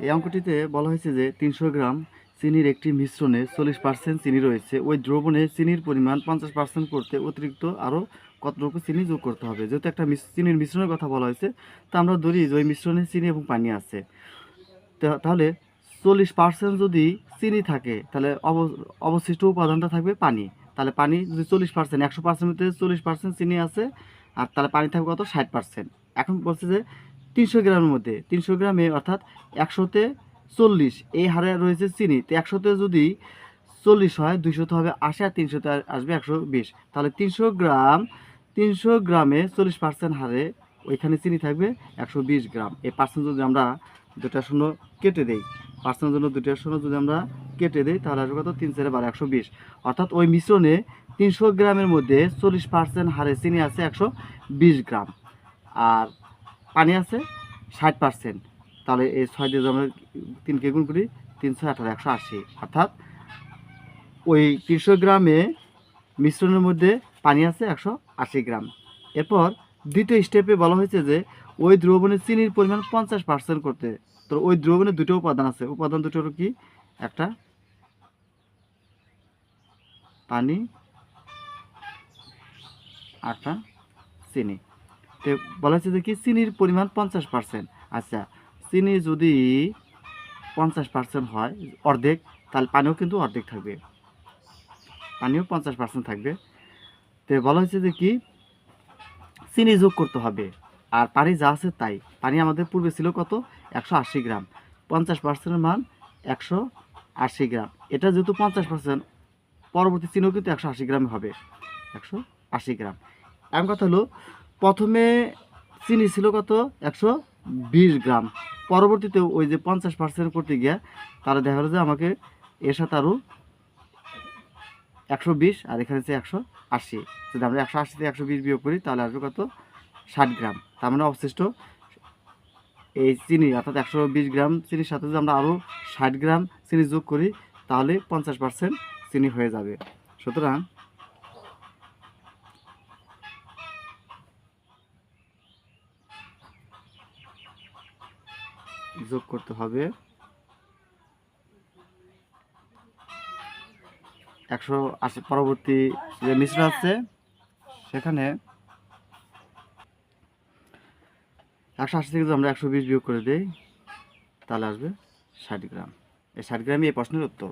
এই অঙ্কটিতে বলা হয়েছে যে তিনশো গ্রাম চিনির একটি মিশ্রণে চল্লিশ পার্সেন্ট চিনি রয়েছে। ওই দ্রবণে চিনির পরিমাণ পঞ্চাশ পার্সেন্ট করতে অতিরিক্ত আরও কতটুকু চিনি যোগ করতে হবে। যেহেতু একটা চিনির মিশ্রণের কথা বলা হয়েছে, তা আমরা ধরি যে ওই মিশ্রণে চিনি এবং পানি আছে। তাহলে চল্লিশ পার্সেন্ট যদি চিনি থাকে, তাহলে অব- অবশিষ্ট উপাদানটা থাকবে পানি। তাহলে পানি যদি চল্লিশ পার্সেন্ট একশো পার্সেন্টের চল্লিশ পার্সেন্ট চিনি আছে, আর তাহলে পানি থাকবে কত? ষাট পার্সেন্ট এখন বলছে যে তিনশো গ্রামের মধ্যে, তিনশো গ্রামে অর্থাৎ একশোতে চল্লিশ। এই হারে রয়েছে চিনি, তো একশোতে যদি চল্লিশ হয়, দুইশোতে হবে আশি আর তিনশোতে আসবে একশো বিশ। তাহলে তিনশো গ্রাম, তিনশো গ্রামে চল্লিশ পার্সেন্ট হারে ওইখানে চিনি থাকবে একশো বিশ গ্রাম। এই পার্সেন্ট যদি আমরা দুটা শূন্য কেটে দেই পার্সেন্টের জন্য দুটা শূন্য যদি আমরা কেটে দিই, তাহলে আসবে কত? তিন চারে বারো, একশো বিশ। অর্থাৎ ওই মিশ্রণে তিনশো গ্রামের মধ্যে চল্লিশ পার্সেন্ট হারে চিনি আছে একশো বিশ গ্রাম। আর পানি আছে, ষাট পার্সেন্ট তাহলে এই ছয় দিয়ে আমরা তিনকে গুণ করি, তিনশো আঠারো, একশো আশি। অর্থাৎ ওই তিনশো গ্রামে মিশ্রণের মধ্যে পানি আছে একশো আশি গ্রাম। এরপর দ্বিতীয় স্টেপে বলা হয়েছে যে, ওই দ্রবণে চিনির পরিমাণ পঞ্চাশ পার্সেন্ট করতে। তো ওই দ্রবণে দুটো উপাদান আছে। উপাদান দুটোর কি? একটা পানি আটা চিনি। তো বলা হচ্ছে যে কি? চিনির পরিমাণ পঞ্চাশ পার্সেন্ট আচ্ছা চিনি যদি পঞ্চাশ পার্সেন্ট হয় অর্ধেক, তাহলে পানিও কিন্তু অর্ধেক থাকবে। পানিও পঞ্চাশ পার্সেন্ট থাকবে। তো বলা হয়েছে যে কি? চিনি যোগ করতে হবে। আর পানি যা আছে তাই। পানি আমাদের পূর্বে ছিল কত? একশো আশি গ্রাম। পঞ্চাশ পার্সেন্টের মান একশো আশি গ্রাম। এটা যেহেতু পঞ্চাশ পার্সেন্ট পরবর্তী চিনিও কিন্তু একশো আশি গ্রাম হবে। একশো আশি গ্রাম। এমন কথা হলো প্রথমে চিনি ছিল কত? একশো বিশ গ্রাম। পরবর্তীতে ওই যে পঞ্চাশ পার্সেন্ট করতে গিয়ে তারা দেখা গেলো যে আমাকে এর সাথে আরও একশো বিশ আর এখানে হচ্ছে একশো আশি। যদি আমরা একশো আশি থেকে একশো বিশ বিয়োগ করি, তাহলে আসবে কত? ষাট গ্রাম। তার মানে অবশিষ্ট এই চিনি, অর্থাৎ একশো বিশ গ্রাম চিনির সাথে যদি আমরা আরও ষাট গ্রাম চিনি যোগ করি, তাহলে পঞ্চাশ পার্সেন্ট চিনি হয়ে যাবে। সুতরাং যোগ করতে হবে। একশো আশি, পরবর্তী যে মিশ্র আছে, সেখানে একশো আশি থেকে যদি আমরা একশো বিশ বিয়োগ করে দিই, তাহলে আসবে ষাট গ্রাম। এই ষাট গ্রামই এই প্রশ্নের উত্তর।